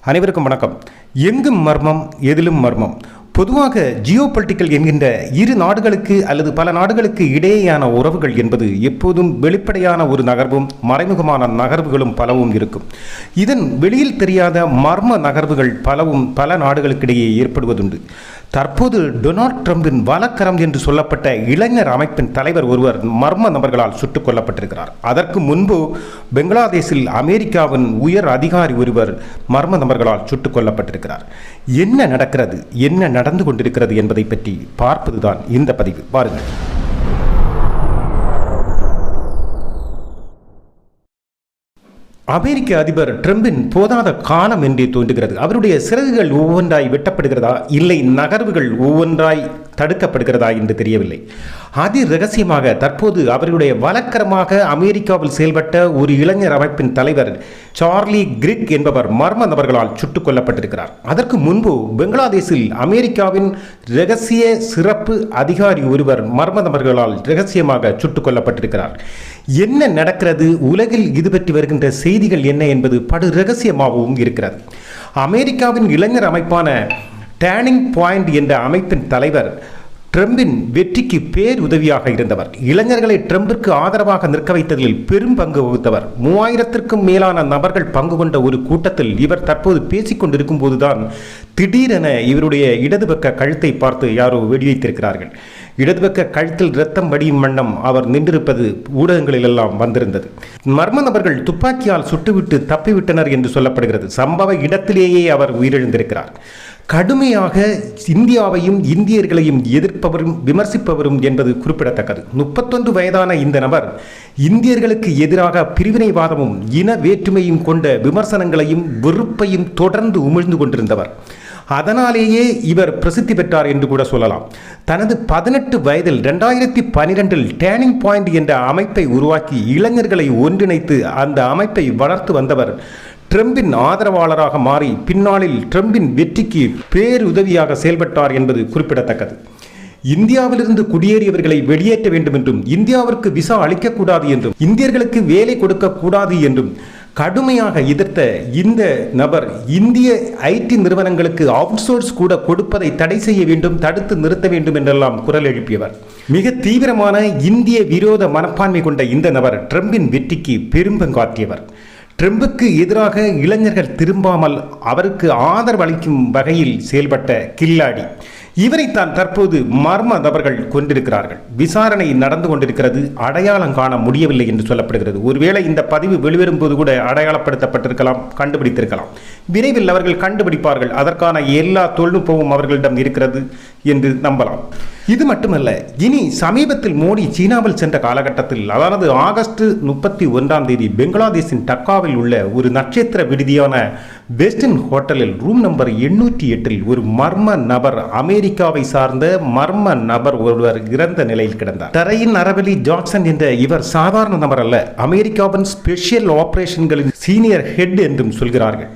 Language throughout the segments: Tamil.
அனைவருக்கும் வணக்கம். எங்கும் மர்மம் எதிலும் மர்மம். பொதுவாக ஜியோ பொலிட்டிக்கல் என்கின்ற இரு நாடுகளுக்கு அல்லது பல நாடுகளுக்கு இடையேயான உறவுகள் என்பது எப்போதும் வெளிப்படையான ஒரு நகர்வும் மறைமுகமான நகர்வுகளும் பலவும் இருக்கும். இதன் வெளியில் தெரியாத மர்ம நகர்வுகள் பலவும் பல நாடுகளுக்கிடையே ஏற்படுவதுண்டு. தற்போது டொனால்ட் ட்ரம்பின் வலக்கரம் என்று சொல்லப்பட்ட இளைஞர் அமைப்பின் தலைவர் ஒருவர் மர்ம நபர்களால் சுட்டுக் கொல்லப்பட்டிருக்கிறார். அதற்கு முன்பு பெங்களாதேஷில் அமெரிக்காவின் உயர் அதிகாரி ஒருவர் மர்ம நபர்களால் சுட்டுக் கொல்லப்பட்டிருக்கிறார். என்ன நடக்கிறது? என்ன நடந்து கொண்டிருக்கிறது என்பதை பற்றி பார்ப்பதுதான் இந்த பதிவு. பாருங்கள். அமெரிக்க அதிபர் ட்ரம்பின் போதாத காலம் என்றே தோன்றுகிறது. அவருடைய சிறகுகள் ஒவ்வொன்றாய் வெட்டப்படுகிறதா? இல்லை நகர்வுகள் ஒவ்வொன்றாய் தடுக்கப்படுகிறதா என்று தெரியவில்லை. அதி ரகசியமாக தற்போது அவருடைய வழக்கரமாக அமெரிக்காவில் செயல்பட்ட ஒரு இளைஞர் அமைப்பின் தலைவர் சார்லி கிரிக் என்பவர் மர்ம நபர்களால் சுட்டுக் கொல்லப்பட்டிருக்கிறார். அதற்கு முன்பு பெங்களாதேஷில் அமெரிக்காவின் ரகசிய சிறப்பு அதிகாரி ஒருவர் மர்ம நபர்களால் ரகசியமாக சுட்டுக் கொல்லப்பட்டிருக்கிறார். என்ன நடக்கிறது? உலகில் இது பற்றி வருகின்ற செய்திகள் என்ன என்பது படு ரகசியமாகவும் இருக்கிறது. அமெரிக்காவின் இளைஞர் அமைப்பான டேர்னிங் பாயிண்ட் என்ற அமைப்பின் தலைவர் ட்ரம்பின் வெற்றிக்கு பேருதவியாக இருந்தவர். இளைஞர்களை ட்ரம்பிற்கு ஆதரவாக நிற்க வைத்ததில் பெரும் பங்கு வகுத்தவர். மூவாயிரத்திற்கும் மேலான நபர்கள் பங்கு கொண்ட ஒரு கூட்டத்தில் இவர் தற்போது பேசிக் கொண்டிருக்கும் போதுதான் திடீரென இவருடைய இடது பக்க கழுத்தை பார்த்து யாரோ வெடிவைத்திருக்கிறார்கள் இடதுபக்க கழுத்தில் ரத்தம் வடியும் வண்ணம் அவர் நின்றிருப்பது ஊடகங்களில் எல்லாம் வந்திருந்தது. மர்ம நபர்கள் துப்பாக்கியால் சுட்டுவிட்டு தப்பிவிட்டனர் என்று சொல்லப்படுகிறது. சம்பவ இடத்திலேயே அவர் உயிரிழந்திருக்கிறார். கடுமையாக இந்தியாவையும் இந்தியர்களையும் எதிர்ப்பவரும் விமர்சிப்பவரும் என்பது குறிப்பிடத்தக்கது. முப்பத்தொன்று வயதான இந்த நபர் இந்தியர்களுக்கு எதிராக பிரிவினைவாதமும் இன வேற்றுமையும் கொண்ட விமர்சனங்களையும் வெறுப்பையும் தொடர்ந்து உமிழ்ந்து கொண்டிருந்தவர். அதனாலேயே இவர் பிரசித்தி பெற்றார் என்று கூட சொல்லலாம். தனது பதினெட்டு வயதில் ரெண்டாயிரத்தி பனிரெண்டில் டேர்னிங் பாயிண்ட் என்ற அமைப்பை உருவாக்கி இளைஞர்களை ஒன்றிணைத்து அந்த அமைப்பை வளர்த்து வந்தவர் ட்ரம்பின் ஆதரவாளராக மாறி பின்னாளில் ட்ரம்பின் வெற்றிக்கு பேருதவியாக செயல்பட்டார் என்பது குறிப்பிடத்தக்கது. இந்தியாவிலிருந்து குடியேறியவர்களை வெளியேற்ற வேண்டும் என்றும் இந்தியாவிற்கு விசா அளிக்கக்கூடாது என்றும் இந்தியர்களுக்கு வேலை கொடுக்கக்கூடாது என்றும் கடுமையாக எதிர்த்த இந்த நபர் இந்திய ஐடி நிறுவனங்களுக்கு அவுட்சோர்ஸ் கூட கொடுப்பதை தடை செய்ய வேண்டும் தடுத்து நிறுத்த வேண்டும் என்றெல்லாம் குரல் எழுப்பியவர். மிக தீவிரமான இந்திய விரோத மனப்பான்மை கொண்ட இந்த நபர் ட்ரம்பின் வெற்றிக்கு பெரும்பங்காற்றியவர். ட்ரம்புக்கு எதிராக இளைஞர்கள் திரும்பாமல் அவருக்கு ஆதரவு அளிக்கும் வகையில் செயல்பட்ட கில்லாடி. இவரைத்தான் தற்போது மர்ம நபர்கள் கொண்டிருக்கிறார்கள். விசாரணை நடந்து கொண்டிருக்கிறது. அடையாளம் காண முடியவில்லை என்று சொல்லப்படுகிறது. ஒருவேளை இந்த பதிவு வெளிவரும்போது கூட அடையாளப்படுத்தப்பட்டிருக்கலாம் கண்டுபிடித்திருக்கலாம். விரைவில் அவர்கள் கண்டுபிடிப்பார்கள். அதற்கான எல்லா தொழில்நுட்பமும் அவர்களிடம் இருக்கிறது. என்று நம்பலாம். இது மட்டுமல்ல இனி சமீபத்தில் மோடி சீனாவில் சென்ற காலகட்டத்தில் அதாவது ஆகஸ்ட் முப்பத்தி ஒன்றாம் தேதி பெங்களாதேஷின் டக்காவில் உள்ள ஒரு நட்சத்திர விடுதியான வெஸ்டர்ன் ஹோட்டலில் ரூம் நம்பர் எண்ணூற்றி எட்டில் ஒரு மர்ம நபர் அமெரிக்காவை சார்ந்த மர்ம நபர் ஒருவர் இறந்த நிலையில் கிடந்தார். தரையின் அரவலி ஜாக்சன் என்ற இவர் சாதாரண நபர் அல்ல அமெரிக்காவின் ஸ்பெஷல் ஆபரேஷன்களின் சீனியர் ஹெட் என்றும் சொல்கிறார்கள்.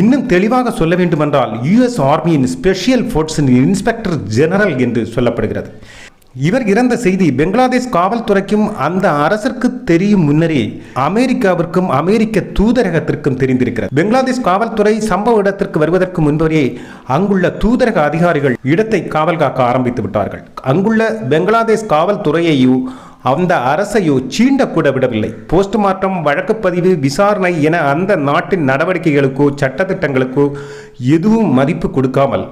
இன்னும் தெளிவாக சொல்ல வேண்டுமென்றால் யுஎஸ் ஆர்மியின் ஸ்பெஷல் ஃபோர்ஸின் இன்ஸ்பெக்டர் ஜெனரல் என்று சொல்லப்படுகிறது. இவர் இறந்த செய்தி பெங்களாதேஷ் காவல்துறைக்கும் அந்த அரசிற்கு தெரியும் முன்னரே அமெரிக்காவிற்கும் அமெரிக்க தூதரகத்திற்கும் தெரிந்திருக்கிறது. பெங்களாதேஷ் காவல்துறை சம்பவ இடத்திற்கு வருவதற்கு முன்பரே அங்குள்ள தூதரக அதிகாரிகள் இடத்தை காவல் காக்க ஆரம்பித்து விட்டார்கள். அங்குள்ள பெங்களாதேஷ் காவல்துறையையும் அந்த அரசையோ சீண்டக்கூட விடவில்லை போஸ்ட்மார்ட்டம் வழக்குப்பதிவு விசாரணை என அந்த நாட்டின் நடவடிக்கைகளுக்கோ சட்டத்திட்டங்களுக்கோ எதுவும் மதிப்பு கொடுக்காமல்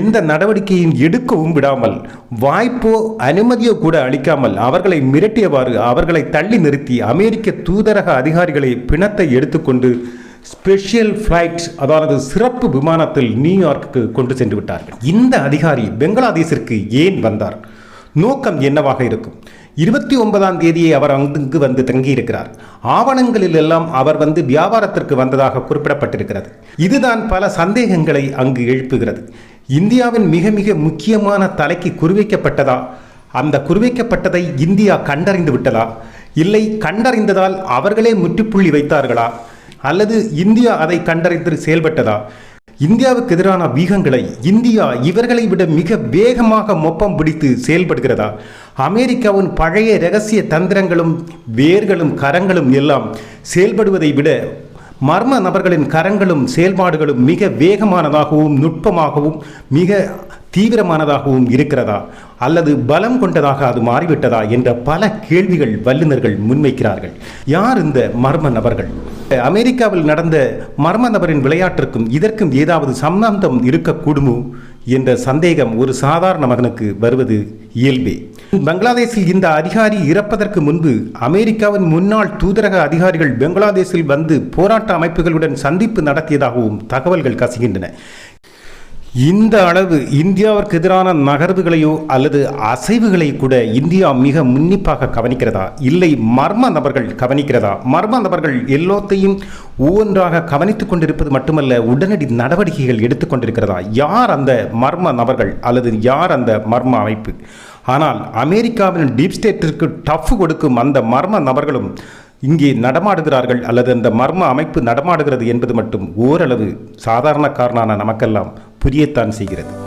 எந்த நடவடிக்கையும் எடுக்கவும் விடாமல் வாய்ப்போ அனுமதியோ கூட அளிக்காமல் அவர்களை மிரட்டியவாறு அவர்களை தள்ளி நிறுத்தி அமெரிக்க தூதரக அதிகாரிகளை பிணத்தை எடுத்துக்கொண்டு ஸ்பெஷல் ஃப்ளைட் அதாவது சிறப்பு விமானத்தில் நியூயார்க்கு கொண்டு சென்று விட்டார்கள். இந்த அதிகாரி பெங்களாதேசிற்கு ஏன் வந்தார்? நோக்கம் என்னவாக இருக்கும்? இருபத்தி ஒன்பதாம் தேதியை அவர் அங்கு வந்து தங்கியிருக்கிறார். ஆவணங்களில் எல்லாம் அவர் வந்து வியாபாரத்திற்கு வந்ததாக குறிப்பிடப்பட்டிருக்கிறது. இதுதான் பல சந்தேகங்களை அங்கு எழுப்புகிறது. இந்தியாவின் மிக மிக முக்கியமான தலைக்கு குறிவைக்கப்பட்டதா? அந்த குறிவைக்கப்பட்டதை இந்தியா கண்டறிந்து விட்டதா? இல்லை கண்டறிந்ததால் அவர்களே முற்றுப்புள்ளி வைத்தார்களா? அல்லது இந்தியா அதை கண்டறிந்து செயல்பட்டதா? இந்தியாவுக்கு எதிரான வீகங்களை இந்தியா இவர்களை விட மிக வேகமாக மொப்பம் பிடித்து செயல்படுகிறதா? அமெரிக்காவின் பழைய ரகசிய தந்திரங்களும் வேர்களும் கரங்களும் எல்லாம் செயல்படுவதை விட மர்ம நபர்களின் கரங்களும் செயல்பாடுகளும் மிக வேகமானதாகவும் நுட்பமாகவும் மிக தீவிரமானதாகவும் இருக்கிறதா? அல்லது பலம் கொண்டதாக அது மாறிவிட்டதா? என்ற பல கேள்விகள் வல்லுநர்கள் முன்வைக்கிறார்கள். யார் இந்த மர்ம நபர்கள்? அமெரிக்காவில் நடந்த மர்ம நபரின் விளையாட்டிற்கும் இதற்கும் ஏதாவது சம்பந்தம் இருக்கக்கூடுமோ? என்ற சந்தேகம் ஒரு சாதாரண மகனுக்கு வருவது இயல்பே. பங்களாதேஷில் இந்த அதிகாரி இறப்பதற்கு முன்பு அமெரிக்காவின் முன்னாள் தூதரக அதிகாரிகள் பங்களாதேஷில் வந்து போராட்ட அமைப்புகளுடன் சந்திப்பு நடத்தியதாகவும் தகவல்கள் கசிகின்றன. இந்த அளவு இந்தியாவிற்கு எதிரான நகர்வுகளையோ அல்லது அசைவுகளை கூட இந்தியா மிக முன்னிப்பாக கவனிக்கிறதா? இல்லை மர்ம நபர்கள் கவனிக்கிறதா? மர்ம நபர்கள் எல்லோத்தையும் ஒவ்வொன்றாக கவனித்துக் கொண்டிருப்பது மட்டுமல்ல உடனடி நடவடிக்கைகள் எடுத்துக்கொண்டிருக்கிறதா யார் அந்த மர்ம நபர்கள் அல்லது யார் அந்த மர்ம அமைப்பு? ஆனால் அமெரிக்காவின் டீப் ஸ்டேட்டிற்கு டஃப் கொடுக்கும் அந்த மர்ம நபர்களும் இங்கே நடமாடுகிறார்கள் அல்லது அந்த மர்ம அமைப்பு நடமாடுகிறது என்பது மட்டும் ஓரளவு சாதாரணக்காரனான நமக்கெல்லாம் புரியத்தான் செய்கிறது.